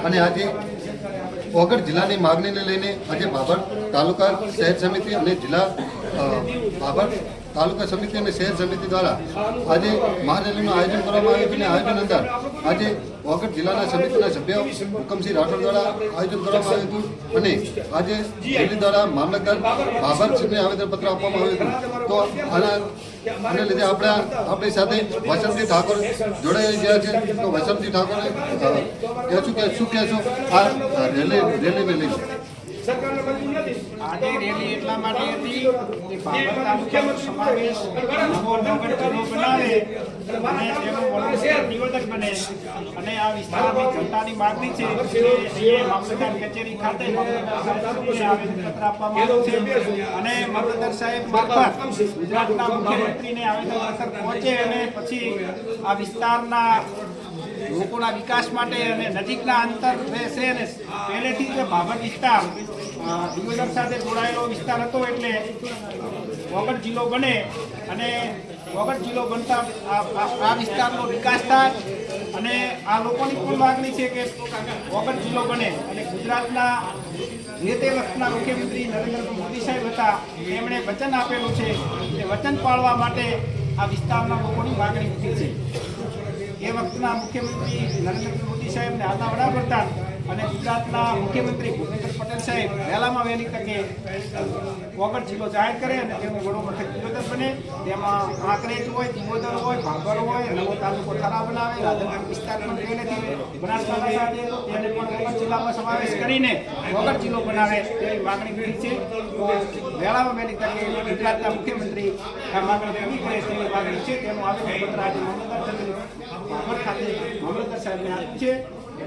અને આજે વગર જિલ્લાની માગણીને લઈને આજે બાબર તાલુકા શહેર સમિતિ અને જિલ્લા બાબર તાલુકા સમિતિ અને શહેર સમિતિ દ્વારા આજે મહારેલીનું આયોજન કરવામાં આવ્યું અને આયોજન અંદર આજે વાગડ જિલ્લાના સમિતિના સભ્ય હુકમસિંહ રાઠોડ દ્વારા આયોજન કરવામાં આવ્યું હતું. અને આજે રેલી દ્વારા મામલતદાર બાબરસિંહને આવેદનપત્ર આપવામાં આવ્યું હતું. તો આના આને લીધે આપણા આપણી સાથે વસંતજી ઠાકોર જોડાઈ ગયા છે. તો વસંતજી ઠાકોરે કહેશું કે શું કહેશો? આ રેલી રેલીને લઈને. આજે રેલી એટલા માટે હતી કે બાબર તાલુકાનો સમાવેશ નવો નગર જિલ્લો બનાવે અને તેનું વડોદરા નિવેદક બને અને આ વિસ્તારની જનતાની માંગણી છે કે અહીંયા મામલતદાર કચેરી ખાતે આવેદનપત્ર આપવામાં આવ્યું છે અને મામલતદાર સાહેબ મારફત ગુજરાતના મુખ્યમંત્રીને આવેદનપત્ર પહોંચે અને પછી આ વિસ્તારના લોકોના વિકાસ માટે અને નજીકના અંતર રહેશે અને પહેલેથી જે ભાભર વિસ્તાર દિયોદર સાથે જોડાયેલો વિસ્તાર હતો એટલે વગર જિલ્લો બને અને વગર જિલ્લો બનતા આ વિસ્તારનો વિકાસ થાય અને આ લોકોની પણ માગણી છે કે વગર જિલ્લો બને. અને ગુજરાતના જે તે વખતના મુખ્યમંત્રી નરેન્દ્ર મોદી સાહેબ હતા એમણે વચન આપેલું છે એ વચન પાળવા માટે આ વિસ્તારના લોકોની માગણી ઉઠી છે. એ વખતના મુખ્યમંત્રી નરેન્દ્ર મોદી સાહેબ ને હાલના વડાપ્રધાન અને ગુજરાતના મુખ્યમંત્રી ભૂપેન્દ્ર પટેલ સાહેબ વહેલામાં વહેલી તકે વગર જિલ્લો જાહેર કરે અને તેનું વડો મથક દિયોદર બને. તેમાં આંકરેજ હોય દિયોદર હોય ભાગર હોય, નવો તાલુકો થરા બનાવે રાધનગર વિસ્તાર પણ પહેલેથી તેને પણ વગર જિલ્લામાં સમાવેશ કરીને વગર જિલ્લો બનાવે તેવી માગણી કરી છે. વહેલામાં વહેલી તકે ગુજરાતના મુખ્યમંત્રી આ માગણી પૂરી કરે તેવી માગણી છે. તેનું આવેદનપત્ર આજે મામલતદાર ભાભર ખાતે મામલતદાર સાહેબને આપી છે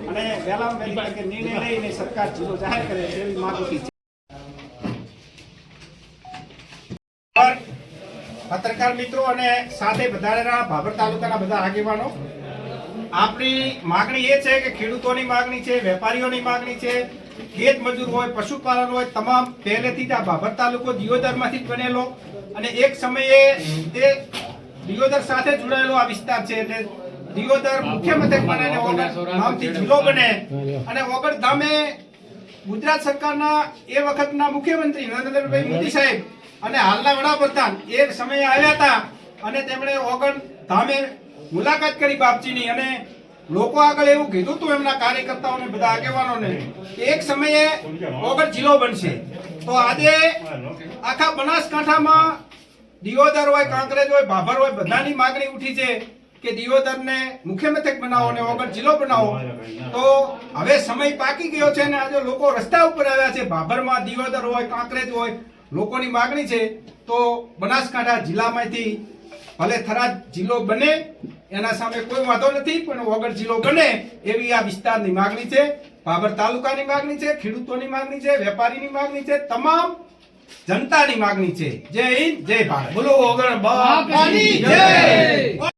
અને વહેલામાં વહેલી તકે નિર્ણય લઈને સરકાર જિલ્લો જાહેર કરે તેવી માંગ છે. પત્રકાર મિત્રો અને સાથે વધારેલા ભાભર તાલુકાના બધા આગેવાનો, આપણી માગણી એ છે કે ખેડૂતોની માગણી છે, વેપારીઓની માગણી છે, ખેત મજૂર હોય, પશુપાલન હોય, તમામ પહેલેથી જ આ ભાભર તાલુકો દિયોદરમાંથી જ બનેલો અને એક સમયે તે દિયોદર સાથે જોડાયેલો આ વિસ્તાર છે, એટલે દિયોદર મુખ્ય મથક બને અને નામથી જિલ્લો બને. અને ઓગળ ધામે ગુજરાત સરકારના એ વખતના મુખ્યમંત્રી નરેન્દ્રભાઈ મોદી સાહેબ અને હાલના વડાપ્રધાન એ સમયે આવ્યા હતા. અને તેમણે ઓગણ ધામે મુલાકાત કરી બાપજીની અને લોકો આગળ એવું કીધું હતું એમના કાર્યકર્તાઓને બધા આગેવાનોને કે એક સમયે ઓગણ જિલ્લો બનશે. તો આજે આખા બનાસકાંઠામાં દિયોદર હોય કાંકરેજ હોય ભાભર હોય બધાની માગણી ઉઠી છે. કે દિયોદરને મુખ્ય મથક બનાવો અને વગર જિલ્લો બનાવો તો હવે સમય પાકી ગયો છે અને આજે લોકો રસ્તા ઉપર આવ્યા છે. ભાભરમાં દિયોદર હોય કાંકરેજ હોય લોકોની માગણી છે. તો બનાસકાંઠા જિલ્લામાંથી ભલે થરાદ જિલ્લો બને એના સામે કોઈ વાંધો નથી પણ વગર જિલ્લો બને એવી આ વિસ્તારની માગણી છે. ભાભર તાલુકાની માગણી છે ખેડૂતોની માગણી છે વેપારીની માગણી છે તમામ જનતાની માગણી છે. જય હિન્દ જય ભારત. બોલો વગર બાપની જય.